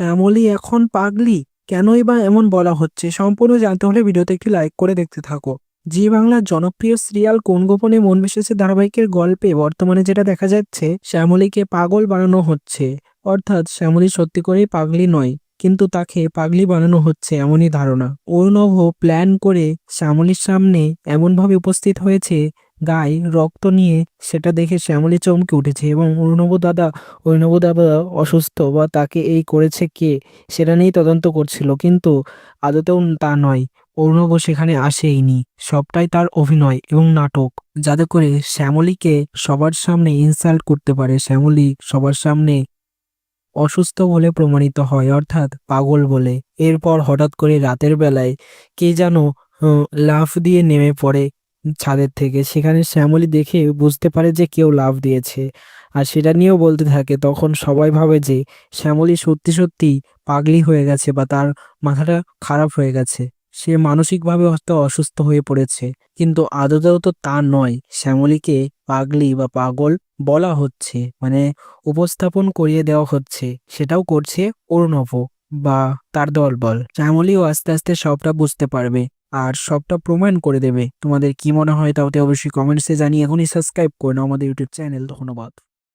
শ্যামলী এখন পাগলি। কেনই বা এমন বলা হচ্ছে? সম্পূর্ণ জানতে হলে ভিডিওতে একটি লাইক করে দেখতে থাকো। জি বাংলার জনপ্রিয় সিরিয়াল কোন গোপনে মন মিশেছে ধারাবাহিকের গল্পে? বর্তমানে যেটা দেখা যাচ্ছে, শ্যামলীকে পাগল বানানো হচ্ছে। অর্থাৎ শ্যামলী সত্যি করেই পাগলি নয়, কিন্তু তাকে পাগলি বানানো হচ্ছে এমনই ধারণা। অর্ণব প্ল্যান করে শ্যামলীর সামনে এমনভাবে উপস্থিত হয়েছে গায়ে রক্ত নিয়ে সেটা দেখে শ্যামলী চমকে উঠেছে এবং অর্ণব দাদা অর্ণব দাদা অসুস্থ বা তাকে এই করেছে কে সেটা নিয়েই তদন্ত করছিল। কিন্তু আদতেও তা নয়। অর্ণব সেখানে আসেইনি। সবটাই তার অভিনয় এবং নাটক। যাতে করে শ্যামলীকে সবার সামনে ইনসাল্ট করতে পারে। শ্যামলী সবার সামনে অসুস্থ বলে প্রমাণিত হয়, অর্থাৎ পাগল বলে। এরপর হঠাৎ করে রাতের বেলায় কে যেন লাফ দিয়ে নেমে পড়ে। ছাদের থেকে। সেখানে শ্যামলী দেখে বুঝতে পারে যে কেউ লাভ দিয়েছে। আর সেটা নিয়েও বলতে থাকে, তখন সবাই ভাবে যে শ্যামলী সত্যি সত্যি পাগলি হয়ে গেছে বা তার মাথাটা খারাপ হয়ে গেছে। সে মানসিকভাবে হয়তো অসুস্থ হয়ে পড়েছে। কিন্তু আদতেও তো তা নয়। শ্যামলীকে পাগলি বা পাগল বলা হচ্ছে মানে উপস্থাপন করিয়ে দেওয়া হচ্ছে। সেটাও করছে অরুণভ বা তার দলবল। শ্যামলীও আস্তে আস্তে সবটা বুঝতে পারবে। আর সবটা প্রমাণ করে দেবে। তোমাদের কি মনে হয় তাওতে অবশ্যই কমেন্টসে জানিয়ে এখনই সাবস্ক্রাইব করে নাও আমাদের ইউটিউব চ্যানেল ধন্যবাদ।